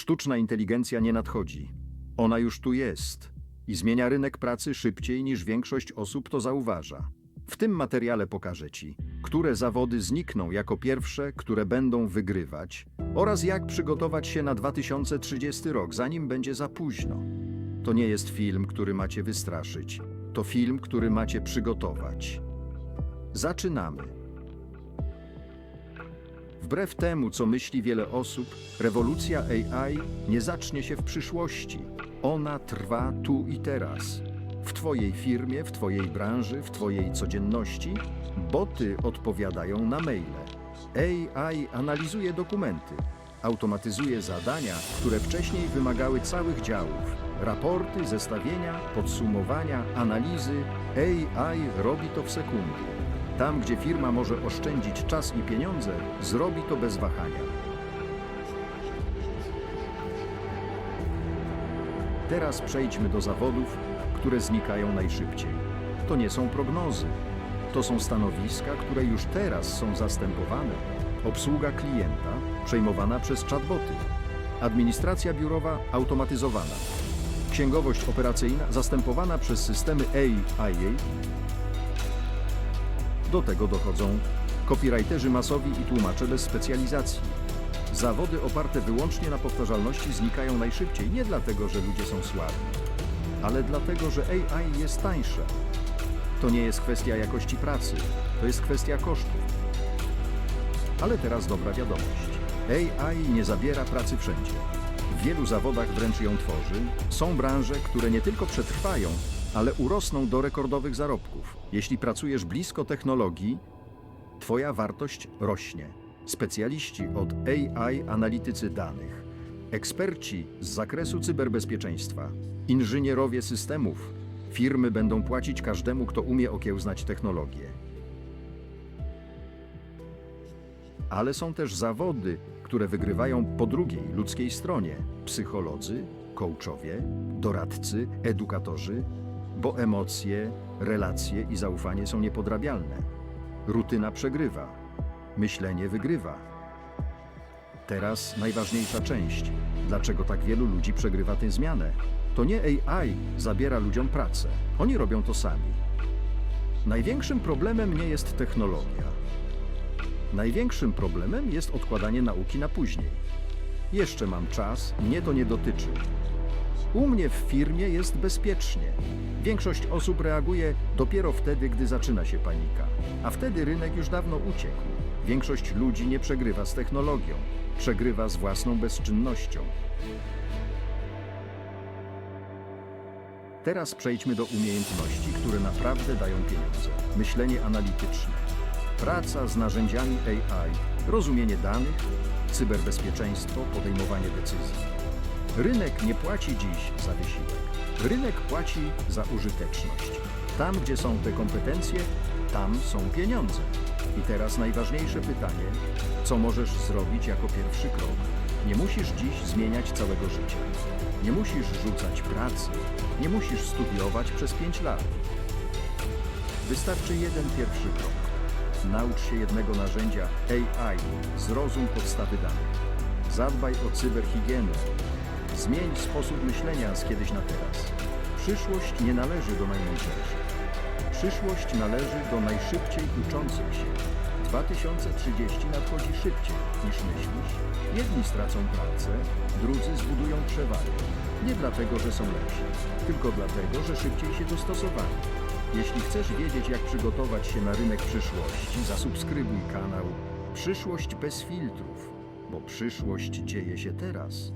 Sztuczna inteligencja nie nadchodzi. Ona już tu jest i zmienia rynek pracy szybciej niż większość osób to zauważa. W tym materiale pokażę Ci, które zawody znikną jako pierwsze, które będą wygrywać oraz jak przygotować się na 2030 rok, zanim będzie za późno. To nie jest film, który macie wystraszyć. To film, który macie przygotować. Zaczynamy. Wbrew temu, co myśli wiele osób, rewolucja AI nie zacznie się w przyszłości. Ona trwa tu i teraz. W Twojej firmie, w Twojej branży, w Twojej codzienności boty odpowiadają na maile. AI analizuje dokumenty, automatyzuje zadania, które wcześniej wymagały całych działów. Raporty, zestawienia, podsumowania, analizy. AI robi to w sekundy. Tam, gdzie firma może oszczędzić czas i pieniądze, zrobi to bez wahania. Teraz przejdźmy do zawodów, które znikają najszybciej. To nie są prognozy. To są stanowiska, które już teraz są zastępowane. Obsługa klienta przejmowana przez chatboty. Administracja biurowa automatyzowana. Księgowość operacyjna zastępowana przez systemy AI. Do tego dochodzą copywriterzy masowi i tłumacze bez specjalizacji. Zawody oparte wyłącznie na powtarzalności znikają najszybciej nie dlatego, że ludzie są słabi, ale dlatego, że AI jest tańsze. To nie jest kwestia jakości pracy, to jest kwestia kosztów. Ale teraz dobra wiadomość. AI nie zabiera pracy wszędzie. W wielu zawodach wręcz ją tworzy. Są branże, które nie tylko przetrwają, ale urosną do rekordowych zarobków. Jeśli pracujesz blisko technologii, Twoja wartość rośnie. Specjaliści od AI, analitycy danych, eksperci z zakresu cyberbezpieczeństwa, inżynierowie systemów, firmy będą płacić każdemu, kto umie okiełznać technologię. Ale są też zawody, które wygrywają po drugiej, ludzkiej stronie. Psycholodzy, coachowie, doradcy, edukatorzy, bo emocje, relacje i zaufanie są niepodrabialne. Rutyna przegrywa, myślenie wygrywa. Teraz najważniejsza część. Dlaczego tak wielu ludzi przegrywa tę zmianę? To nie AI zabiera ludziom pracę. Oni robią to sami. Największym problemem nie jest technologia. Największym problemem jest odkładanie nauki na później. Jeszcze mam czas, mnie to nie dotyczy. U mnie w firmie jest bezpiecznie. Większość osób reaguje dopiero wtedy, gdy zaczyna się panika, a wtedy rynek już dawno uciekł. Większość ludzi nie przegrywa z technologią, przegrywa z własną bezczynnością. Teraz przejdźmy do umiejętności, które naprawdę dają pieniądze. Myślenie analityczne, praca z narzędziami AI, rozumienie danych, cyberbezpieczeństwo, podejmowanie decyzji. Rynek nie płaci dziś za wysiłek. Rynek płaci za użyteczność. Tam, gdzie są te kompetencje, tam są pieniądze. I teraz najważniejsze pytanie: co możesz zrobić jako pierwszy krok? Nie musisz dziś zmieniać całego życia. Nie musisz rzucać pracy. Nie musisz studiować przez 5 lat. Wystarczy jeden pierwszy krok. Naucz się jednego narzędzia AI, zrozum podstawy danych. Zadbaj o cyberhigienę. Zmień sposób myślenia z kiedyś na teraz. Przyszłość nie należy do najmądrzejszych. Przyszłość należy do najszybciej uczących się. 2030 nadchodzi szybciej niż myślisz. Jedni stracą pracę, drudzy zbudują przewagę. Nie dlatego, że są lepsi, tylko dlatego, że szybciej się dostosowali. Jeśli chcesz wiedzieć, jak przygotować się na rynek przyszłości, zasubskrybuj kanał Przyszłość bez filtrów, bo przyszłość dzieje się teraz.